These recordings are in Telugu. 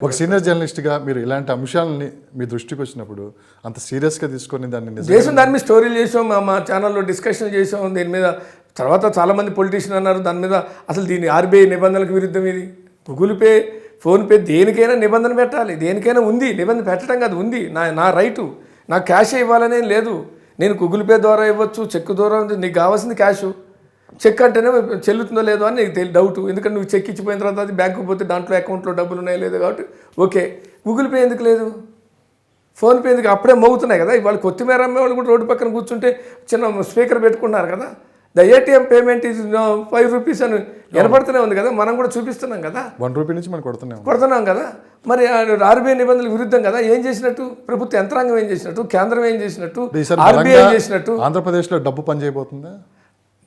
ఒక సీనియర్ జర్నలిస్ట్గా మీరు ఇలాంటి అంశాలని మీ దృష్టికి వచ్చినప్పుడు అంత సీరియస్గా తీసుకొని దాన్ని నిజంగా చేసాం దాని మీద స్టోరీలు చేసాం మా ఛానల్లో డిస్కషన్ చేసాం దీని మీద తర్వాత చాలామంది పొలిటీషియన్ అన్నారు దాని మీద అసలు దీని ఆర్బీఐ నిబంధనలకు విరుద్ధం ఇది. గూగుల్ పే ఫోన్పే దేనికైనా నిబంధన పెట్టాలి దేనికైనా ఉంది నిబంధన పెట్టడం కాదు ఉంది. నా నా రైటు నాకు క్యాష్ ఇవ్వాలనే లేదు. నేను గూగుల్ పే ద్వారా ఇవ్వచ్చు చెక్ ద్వారా నీకు కావాల్సింది క్యాష్. చెక్ అంటేనే చెల్లుతుందో లేదో అని నీకు తెలియ డౌట్ ఎందుకంటే నువ్వు చెక్ ఇచ్చిపోయిన తర్వాత అది బ్యాంకుకి పోతే దాంట్లో అకౌంట్లో డబ్బులు ఉన్నాయో లేదో కాబట్టి ఓకే. గూగుల్ పే ఎందుకు లేదు? ఫోన్పే ఎందుకు? అప్పుడే మోగుతున్నాయి కదా. ఇవాళ కొత్తిమీర అమ్మే వాళ్ళు కూడా రోడ్డు పక్కన కూర్చుంటే చిన్న స్పీకర్ పెట్టుకున్నారు కదా. The ATM payment is five rupees అని వినపడుతూనే ఉంది కదా. మనం కూడా చూపిస్తున్నాం కదా. వన్ రూపీ నుంచి మనం కొడుతున్నాం కొడుతున్నాం కదా. మరి ఆర్బీఐ నిబంధనలకు విరుద్ధం కదా. ఏం చేసినట్టు? ప్రభుత్వ యంత్రాంగం ఏం చేసినట్టు? కేంద్రం ఏం చేసినట్టు? ఆర్బీఐ చేసినట్టు? ఆంధ్రప్రదేశ్లో డబ్బు పని చేయబోతుందా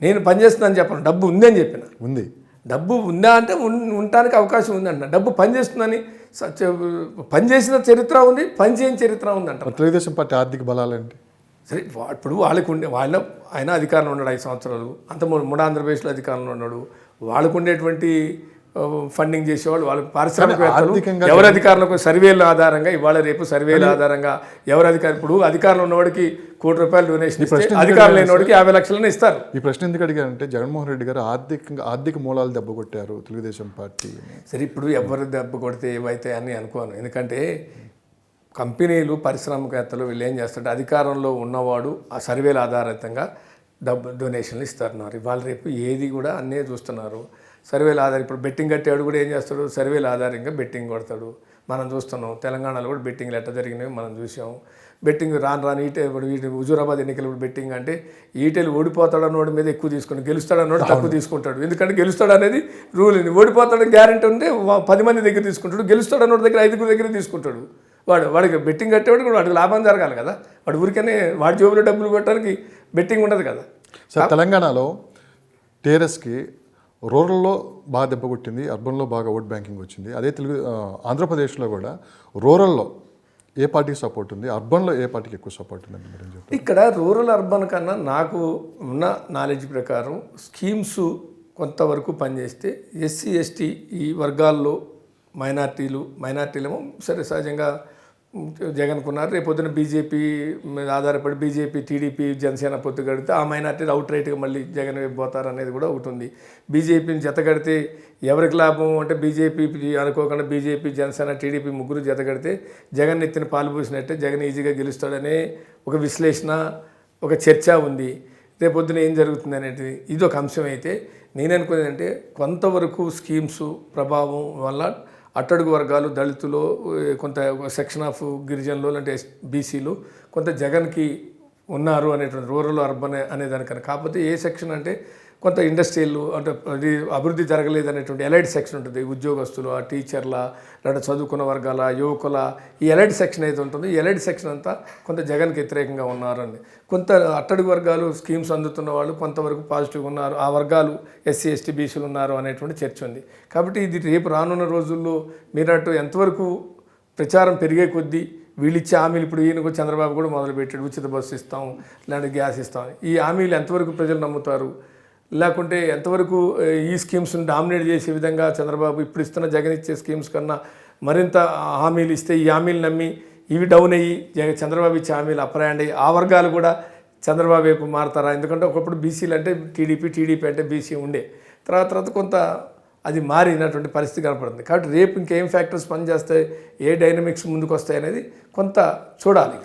నేను పనిచేస్తున్నాను చెప్పను. డబ్బు ఉందని చెప్పిన. ఉంది. డబ్బు ఉందా అంటే ఉండటానికి అవకాశం ఉందంట. డబ్బు పనిచేస్తుందని పనిచేసిన చరిత్ర ఉంది పనిచేయని చరిత్ర ఉందంట. తెలుగుదేశం పార్టీ ఆర్థిక బలాలేంటి సరే ఇప్పుడు వాళ్ళకు ఉండే వాళ్ళ ఆయన అధికారంలో ఉన్నాడు ఐదు సంవత్సరాలు. అంత ముడ ఆంధ్రప్రదేశ్లో అధికారంలో ఉన్నాడు. వాళ్ళకు ఉండేటువంటి ఫండింగ్ చేసేవాళ్ళు వాళ్ళకి పారిశ్రామికవేత్తలు. ఎవరి అధికారులకు సర్వేల ఆధారంగా ఇవాళ రేపు సర్వేల ఆధారంగా ఎవరు అధికారం ఇప్పుడు అధికారంలో ఉన్నవాడికి కోటి రూపాయలు డొనేషన్ ఇస్తే అధికారం లేనివాడికి యాభై లక్షలను ఇస్తారు. ఈ ప్రశ్న ఎందుకు అడిగారంటే జగన్మోహన్ రెడ్డి గారు ఆర్థికంగా ఆర్థిక మూలాలు దెబ్బ కొట్టారు తెలుగుదేశం పార్టీ సరే ఇప్పుడు ఎవరు దెబ్బ కొడితే ఏవైతే అని అనుకోను. ఎందుకంటే కంపెనీలు పారిశ్రామికవేత్తలు వీళ్ళు ఏం చేస్తారంటే అధికారంలో ఉన్నవాడు ఆ సర్వేల ఆధారితంగా డబ్బు డొనేషన్లు ఇస్తున్నారు ఇవాళ రేపు ఏది కూడా అన్నీ చూస్తున్నారు. సర్వేల ఆధారం. ఇప్పుడు బెట్టింగ్ కట్టేవాడు కూడా ఏం చేస్తాడు? సర్వేల ఆధారంగా బెట్టింగ్ కొడతాడు. మనం చూస్తున్నాం తెలంగాణలో కూడా బెట్టింగ్లు ఎట్ట జరిగినాయి మనం చూసాం బెట్టింగ్ రాను రాను ఈటే ఇప్పుడు వీటి హుజూరాబాద్ ఎన్నికలు ఇప్పుడు బెట్టింగ్ అంటే ఈటెలు ఓడిపోతాడు అన్నోడి మీద ఎక్కువ తీసుకుని గెలుస్తాడు అన్నోడు తక్కువ తీసుకుంటాడు. ఎందుకంటే గెలుస్తాడు అనేది రూల్ ఉంది. ఓడిపోతాడు గ్యారెంటీ ఉంటే పది మంది దగ్గర తీసుకుంటాడు. గెలుస్తాడు అన్నోడి దగ్గర ఐదుగురు దగ్గర తీసుకుంటాడు. వాడు వాడికి బెట్టింగ్ కట్టేవాడు కూడా వాడికి లాభం జరగాలి కదా. వాడు ఊరికనే వాడి జోబులో డబ్బులు పెట్టడానికి బెట్టింగ్ ఉండదు కదా. సార్ తెలంగాణలో టీఆర్ఎస్కి రూరల్లో బాగా దెబ్బ కొట్టింది అర్బన్లో బాగా ఓట్ బ్యాంకింగ్ వచ్చింది. అదే తెలుగు ఆంధ్రప్రదేశ్లో కూడా రూరల్లో ఏ పార్టీకి సపోర్ట్ ఉంది అర్బన్లో ఏ పార్టీకి ఎక్కువ సపోర్ట్ ఉందండి మీరు ఇక్కడ రూరల్ అర్బన్ కన్నా నాకు ఉన్న నాలెడ్జ్ ప్రకారం స్కీమ్స్ కొంతవరకు పనిచేస్తే ఎస్సీ ఎస్టీ ఈ వర్గాల్లో మైనార్టీలు మైనార్టీలేమో సరే సహజంగా జగన్కున్నారు రేపు పొద్దున బీజేపీ మీద ఆధారపడి బీజేపీ టీడీపీ జనసేన పొత్తు కడితే ఆ మైనార్టీ అవుట్ రైట్గా మళ్ళీ జగన్ పోతారు అనేది కూడా ఒకటి ఉంది. బీజేపీని జతగడితే ఎవరికి లాభం? అంటే బీజేపీ అనుకోకుండా బీజేపీ జనసేన టీడీపీ ముగ్గురు జతగడితే జగన్ ఎత్తిన పాలు పోసినట్టే జగన్ ఈజీగా గెలుస్తాడనే ఒక విశ్లేషణ ఒక చర్చ ఉంది. రేపొద్దున ఏం జరుగుతుంది అనేది ఇది ఒక అంశం అయితే నేను అనుకునేది అంటే కొంతవరకు స్కీమ్స్ ప్రభావం వల్ల అట్టడుగు వర్గాలు దళితులు కొంత సెక్షన్ ఆఫ్ గిరిజనులు అంటే బీసీలు కొంత జగన్కి ఉన్నారు అనేటువంటి రూరల్ అర్బన్ అనే దానికన్నా. కాకపోతే ఏ సెక్షన్ అంటే కొంత ఇండస్ట్రియల్ అంటే అది అభివృద్ధి జరగలేదు అనేటువంటి ఎలైట్ సెక్షన్ ఉంటుంది. ఉద్యోగస్తులు ఆ టీచర్ల లేదా చదువుకున్న వర్గాల యువకుల ఈ ఎలైట్ సెక్షన్ అయితే ఉంటుంది ఈ ఎలైట్ సెక్షన్ అంతా కొంత జగన్కి వ్యతిరేకంగా ఉన్నారని కొంత అట్టడుగు వర్గాలు స్కీమ్స్ అందుతున్న వాళ్ళు కొంతవరకు పాజిటివ్గా ఉన్నారు. ఆ వర్గాలు ఎస్సీ ఎస్టీ బీసీలు ఉన్నారు అనేటువంటి చర్చ ఉంది. కాబట్టి ఇది రేపు రానున్న రోజుల్లో మీరట్టు ఎంతవరకు ప్రచారం పెరిగే కొద్దీ వీళ్ళిచ్చే హామీలు ఇప్పుడు ఈయనకు చంద్రబాబు కూడా మొదలుపెట్టాడు. ఉచిత బస్సు ఇస్తాం లేదంటే గ్యాస్ ఇస్తాం. ఈ హామీలు ఎంతవరకు ప్రజలు నమ్ముతారు? లేకుంటే ఎంతవరకు ఈ స్కీమ్స్ని డామినేట్ చేసే విధంగా చంద్రబాబు ఇప్పుడు ఇస్తున్న జగన్ ఇచ్చే స్కీమ్స్ కన్నా మరింత హామీలు ఇస్తే ఈ హామీలు నమ్మి ఇవి డౌన్ అయ్యి చంద్రబాబు ఇచ్చే హామీలు అప్రాయండి అయ్యి ఆ వర్గాలు కూడా చంద్రబాబు వైపు మారతారా? ఎందుకంటే ఒకప్పుడు బీసీలు అంటే టీడీపీ టీడీపీ అంటే బీసీ ఉండే. తర్వాత తర్వాత కొంత అది మారినటువంటి పరిస్థితి కనపడుతుంది. కాబట్టి రేపు ఇంకేం ఫ్యాక్టర్స్ పనిచేస్తాయి ఏ డైనమిక్స్ ముందుకు వస్తాయి అనేది కొంత చూడాలి.